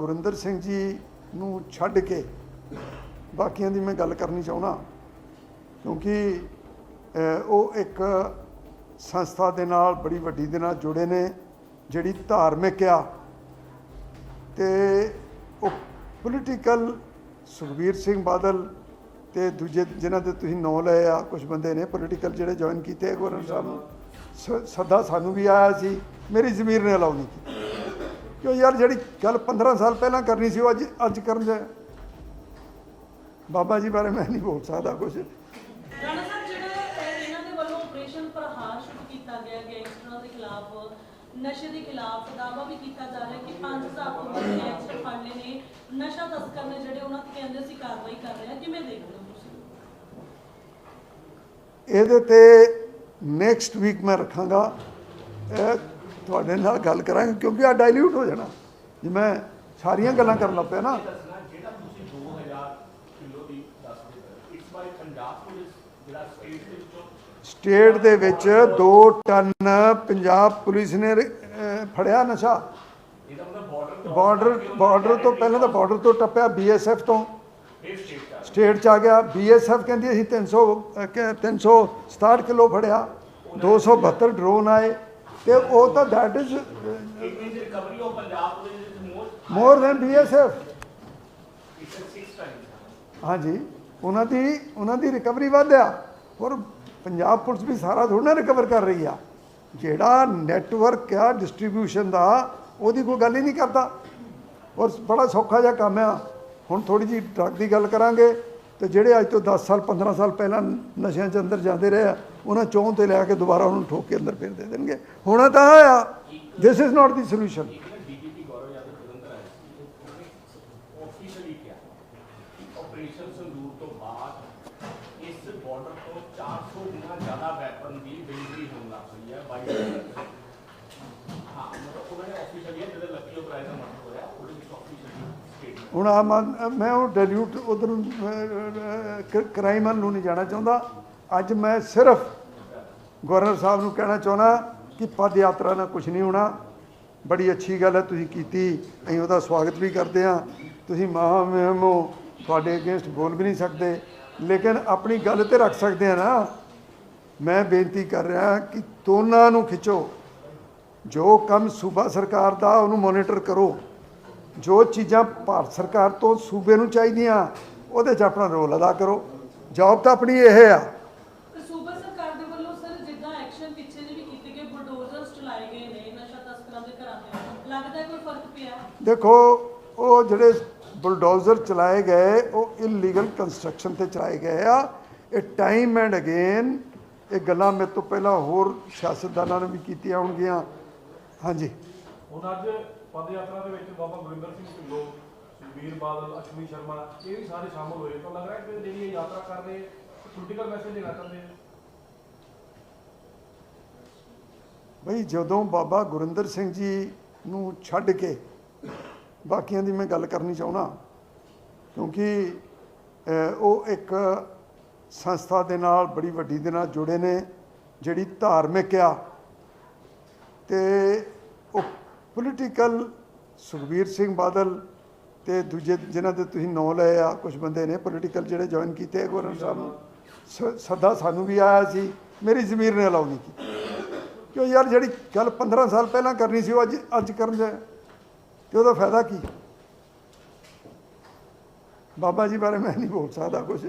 ਗੁਰਿੰਦਰ ਸਿੰਘ ਜੀ ਨੂੰ ਛੱਡ ਕੇ ਬਾਕੀਆਂ ਦੀ ਮੈਂ ਗੱਲ ਕਰਨੀ ਚਾਹੁੰਦਾ, ਕਿਉਂਕਿ ਉਹ ਇੱਕ ਸੰਸਥਾ ਦੇ ਨਾਲ ਬੜੀ ਵੱਡੀ ਦੇ ਨਾਲ ਜੁੜੇ ਨੇ, ਜਿਹੜੀ ਧਾਰਮਿਕ ਆ। ਤੇ ਉਹ ਪੋਲੀਟੀਕਲ ਸੁਖਬੀਰ ਸਿੰਘ ਬਾਦਲ ਤੇ ਦੂਜੇ, ਜਿਨ੍ਹਾਂ ਦੇ ਤੁਸੀਂ ਨਾਂ ਲਏ ਆ ਕੁਝ ਬੰਦੇ ਨੇ ਪੋਲੀਟੀਕਲ ਜਿਹੜੇ ਜੁਆਇਨ ਕੀਤੇ ਗਵਰਨਰ ਸਾਹਿਬ ਨੂੰ। ਸ- ਸੱਦਾ ਸਾਨੂੰ ਵੀ ਆਇਆ ਸੀ, ਮੇਰੀ ਜ਼ਮੀਰ ਨੇ ਅਲਾਉ ਨਹੀਂ ਕੀਤੀ। ਕਿਉਂ ਯਾਰ ਜਿਹੜੀ ਗੱਲ 15 ਸਾਲ ਪਹਿਲਾਂ ਕਰਨੀ ਸੀ ਉਹ ਅੱਜ ਅੱਜ ਕਰਨ ਦੇ। ਬਾਬਾ ਜੀ ਬਾਰੇ ਮੈਂ ਨਹੀਂ ਬੋਲ ਸਕਦਾ ਕੁਝ ਰਾਣਾ ਸਾਹਿਬ ਜਿਹੜਾ ਇਹਨਾਂ ਦੇ ਵੱਲੋਂ ਆਪਰੇਸ਼ਨ ਪ੍ਰਹਾਰ ਸ਼ੁਰੂ ਕੀਤਾ ਗਿਆ ਗੈਂਗਸਟਰਾਂ ਦੇ ਖਿਲਾਫ ਨਸ਼ੇ ਦੇ ਖਿਲਾਫ ਦਾਅਵਾ ਵੀ ਕੀਤਾ ਜਾ ਰਿਹਾ ਕਿ 5000 ਤੋਂ ਵੱਧ ਗੈਂਗਸਟਰ ਫੜ ਲਏ ਨੇ। ਨਸ਼ਾ ਤਸਕਰ ਨੇ ਜਿਹੜੇ ਉਹਨਾਂ ਤੇ ਕਹਿੰਦੇ ਅਸੀਂ ਕਾਰਵਾਈ ਕਰ ਰਹੇ ਹਾਂ ਕਿਵੇਂ ਦੇਖਦੇ ਹੋ ਤੁਸੀਂ? ਇਹਦੇ ਤੇ ਨੈਕਸਟ ਵੀਕ ਮੈਂ ਰੱਖਾਂਗਾ। ਇਹ ਤੁਹਾਡੇ ਨਾਲ ਗੱਲ ਕਰਾਂਗੇ ਕਿਉਂਕਿ ਆ ਡਾਇਲੂਟ ਹੋ ਜਾਣਾ। ਜੇ ਮੈਂ ਸਾਰੀਆਂ ਗੱਲਾਂ ਕਰਨ ਲੱਗ ਪਿਆ ਨਾ। ਦੱਸਣਾ ਜਿਹੜਾ ਤੁਸੀਂ 2000 ਕਿਲੋ ਦੀ ਦੱਸ ਰਹੇ ਹੋ ਇਟਸ ਬਾਈ ਪੰਜਾਬ ਪੁਲਿਸ ਜਿਹੜਾ ਸਟੇਟ ਦੇ ਵਿੱਚੋਂ ਸਟੇਟ ਦੇ ਵਿੱਚ 2 ਟਨ ਪੰਜਾਬ ਪੁਲਿਸ ਨੇ ਫੜਿਆ ਨਸ਼ਾ। ਬਾਰਡਰ ਬਾਰਡਰ ਤੋਂ ਪਹਿਲਾਂ ਤਾਂ ਬਾਰਡਰ ਤੋਂ ਟੱਪਿਆ ਬੀਐਸਐਫ ਤੋਂ। ਸਟੇਟ ਚ ਆ ਗਿਆ। ਬੀਐਸਐਫ ਕਹਿੰਦੀ ਅਸੀਂ 300 ਅਹ, ਕਿ 367 ਕਿਲੋ ਫੜਿਆ। 272 ਡਰੋਨ ਆਏ। ਤੇ ਉਹ ਤਾਂ that is recovery of Punjab police more than BSF it's 6 ਹਾਂਜੀ, ਉਹਨਾਂ ਦੀ ਉਹਨਾਂ ਦੀ ਰਿਕਵਰੀ ਵਧਿਆ ਔਰ ਪੰਜਾਬ ਪੁਲਿਸ ਵੀ ਸਾਰਾ ਥੋੜ੍ਹਾ ਨਾ ਰਿਕਵਰ ਕਰ ਰਹੀ ਆ। ਜਿਹੜਾ ਨੈਟਵਰਕ ਆ ਡਿਸਟ੍ਰੀਬਿਊਸ਼ਨ ਦਾ, ਉਹਦੀ ਕੋਈ ਗੱਲ ਹੀ ਨਹੀਂ ਕਰਦਾ। ਔਰ ਬੜਾ ਸੌਖਾ ਜਿਹਾ ਕੰਮ ਆ। ਹੁਣ ਥੋੜੀ ਜੀ ਡਰੱਗ ਦੀ ਗੱਲ ਕਰਾਂਗੇ। ਤੇ ਜਿਹੜੇ ਅੱਜ ਤੋਂ 10 ਸਾਲ 15 ਸਾਲ ਪਹਿਲਾਂ ਨਸ਼ਿਆਂ 'ਚ ਅੰਦਰ ਜਾਂਦੇ ਰਹੇ ਆ ਉਹਨਾਂ ਚੋਂ ਤੇ ਲੈ ਕੇ ਦੁਬਾਰਾ ਉਹਨੂੰ ਠੋਕ ਕੇ ਅੰਦਰ ਫੇਰ ਦੇ ਦੇਣਗੇ। ਹੋਣਾ ਤਾਂ ਆ। This is not the solution ਇੱਕ ਨਾ ਡੀਜੀਪੀ ਗੌਰਵ ਯਾਦਵ ਜਲੰਧਰ ਆਏ ਸੀ ਉਹਨੇ ਆਫੀਸ਼ੀਅਲੀ ਕਿਹਾ ਕਿ ਆਪਰੇਸ਼ਨ ਸੰਦੂਰ ਤੋਂ ਬਾਅਦ ਇਸ ਬਾਰਡਰ ਤੋਂ 400 ਗੁਣਾ ਜ਼ਿਆਦਾ ਵੈਪਨ ਦੀ ਡਿਲੀਵਰੀ ਹੋਣ ਆ ਮੈਂ- ਉਹ ਡਿਲੂਟ ਉਧਰ ਕ੍ਰਾਈਮਨ ਨੂੰ ਨਹੀਂ ਜਾਣਾ ਚਾਹੁੰਦਾ। ਅੱਜ ਮੈਂ ਸਿਰਫ ਗਵਰਨਰ ਸਾਹਿਬ ਨੂੰ ਕਹਿਣਾ ਚਾਹੁੰਦਾ ਕਿ ਪਦ ਯਾਤਰਾ ਨਾਲ ਕੁਝ ਨਹੀਂ ਹੋਣਾ। ਬੜੀ ਅੱਛੀ ਗੱਲ ਹੈ, ਤੁਸੀਂ ਕੀਤੀ। ਅਸੀਂ ਉਹਦਾ ਸਵਾਗਤ ਵੀ ਕਰਦੇ ਹਾਂ। ਤੁਸੀਂ ਮਹਾ ਮਹਿਮ ਹੋ, ਤੁਹਾਡੇ ਅਗੇਂਸਟ ਬੋਲ ਵੀ ਨਹੀਂ ਸਕਦੇ। ਲੇਕਿਨ ਆਪਣੀ ਗੱਲ ਤੇ ਰੱਖ ਸਕਦੇ ਆ ਨਾ। ਮੈਂ ਬੇਨਤੀ ਕਰ ਰਿਹਾ ਕਿ ਦੋਨਾਂ ਨੂੰ ਖਿੱਚੋ। ਜੋ ਕੰਮ ਸੂਬਾ ਸਰਕਾਰ ਦਾ, ਉਹਨੂੰ ਮੋਨੀਟਰ ਕਰੋ। ਜੋ ਚੀਜ਼ਾਂ ਭਾਰਤ ਸਰਕਾਰ ਤੋਂ ਸੂਬੇ ਨੂੰ ਚਾਹੀਦੀਆਂ, ਉਹਦੇ 'ਚ ਆਪਣਾ ਰੋਲ ਅਦਾ ਕਰੋ। ਜੌਬ ਤਾਂ ਆਪਣੀ ਇਹ ਆ ਤੇ ਸੂਬਾ ਸਰਕਾਰ ਦੇ ਵੱਲੋਂ ਸਰ ਐਕਸ਼ਨ ਪਿੱਛੇ ਜਿਹੇ ਵੀ ਕੀਤੇ ਗਏ ਬੁਲਡੋਜ਼ਰਸ ਚਲਾਏ ਗਏ ਨੇ ਨਸ਼ਾ ਤਸਕਰਾਂ ਦੇ ਘਰਾਂ ਤੇ ਲੱਗਦਾ ਕੋਈ ਫ਼ਰਕ ਪਿਆ? ਦੇਖੋ ਉਹ ਜਿਹੜੇ ਬੁਲਡੋਜ਼ਰ ਚਲਾਏ ਗਏ ਉਹ ਇਲੀਗਲ ਕੰਸਟਰਕਸ਼ਨ ਤੇ ਚਲਾਏ ਗਏ ਆ। ਇਹ ਟਾਈਮ ਐਂਡ ਅਗੇਨ ਇਹ ਗੱਲਾਂ ਮੇਰੇ ਤੋਂ ਪਹਿਲਾਂ ਹੋਰ ਸਿਆਸਤਦਾਨਾਂ ਨੇ ਵੀ ਕੀਤੀਆਂ ਹੋਣਗੀਆਂ। ਹਾਂਜੀ। ਹੁਣ ਅੱਜ ਪਦ ਯਾਤਰਾ ਦੇ ਵਿੱਚ ਬਾਬਾ ਗੁਰਿੰਦਰ ਸਿੰਘ ਢਿੱਲੋਂ ਸੁਖਬੀਰ ਬਾਦਲ ਅਸ਼ਵਨੀ ਸ਼ਰਮਾ ਇਹ ਵੀ ਸਾਰੇ ਸ਼ਾਮਲ ਹੋਏ। ਤਾਂ ਲੱਗ ਰਿਹਾ ਕਿ ਜਿਹੜੀ ਇਹ ਯਾਤਰਾ ਕਰ ਰਹੇ ਪੋਲੀਟੀਕਲ ਮੈਸੇਜ ਦੇਣਾ ਚਾਹੁੰਦੇ ਆ ਬਈ ਜਦੋਂ ਬਾਬਾ ਗੁਰਿੰਦਰ ਸਿੰਘ ਜੀ ਨੂੰ ਛੱਡ ਕੇ ਬਾਕੀਆਂ ਦੀ ਮੈਂ ਗੱਲ ਕਰਨੀ ਚਾਹੁੰਦਾ, ਕਿਉਂਕਿ ਉਹ ਇੱਕ ਸੰਸਥਾ ਦੇ ਨਾਲ ਬੜੀ ਵੱਡੀ ਦੇ ਨਾਲ ਜੁੜੇ ਨੇ, ਜਿਹੜੀ ਧਾਰਮਿਕ ਆ। ਤੇ ਉਹ ਪੋਲੀਟੀਕਲ ਸੁਖਬੀਰ ਸਿੰਘ ਬਾਦਲ ਤੇ ਦੂਜੇ ਜਿਨ੍ਹਾਂ ਦੇ ਤੁਸੀਂ ਨਾਂ ਲਏ ਆ ਕੁਝ ਬੰਦੇ ਨੇ ਪੋਲੀਟੀਕਲ ਜਿਹੜੇ ਜੁਆਇਨ ਕੀਤੇ ਗੁਰਨ ਸਾਹਿਬ ਨੂੰ। ਸ- ਸੱਦਾ ਸਾਨੂੰ ਵੀ ਆਇਆ ਸੀ, ਮੇਰੀ ਜ਼ਮੀਰ ਨੇ ਅਲਾਉ ਨਹੀਂ ਕੀਤੀ। ਕਿਉਂ ਯਾਰ ਜਿਹੜੀ ਗੱਲ 15 ਸਾਲ ਪਹਿਲਾਂ ਕਰਨੀ ਸੀ ਉਹ ਅੱਜ ਅੱਜ ਕਰਨ ਦੇ। ਤੇ ਉਹਦਾ ਫਾਇਦਾ ਕੀ? ਬਾਬਾ ਜੀ ਬਾਰੇ ਮੈਂ ਨਹੀਂ ਬੋਲ ਸਕਦਾ ਕੁਝ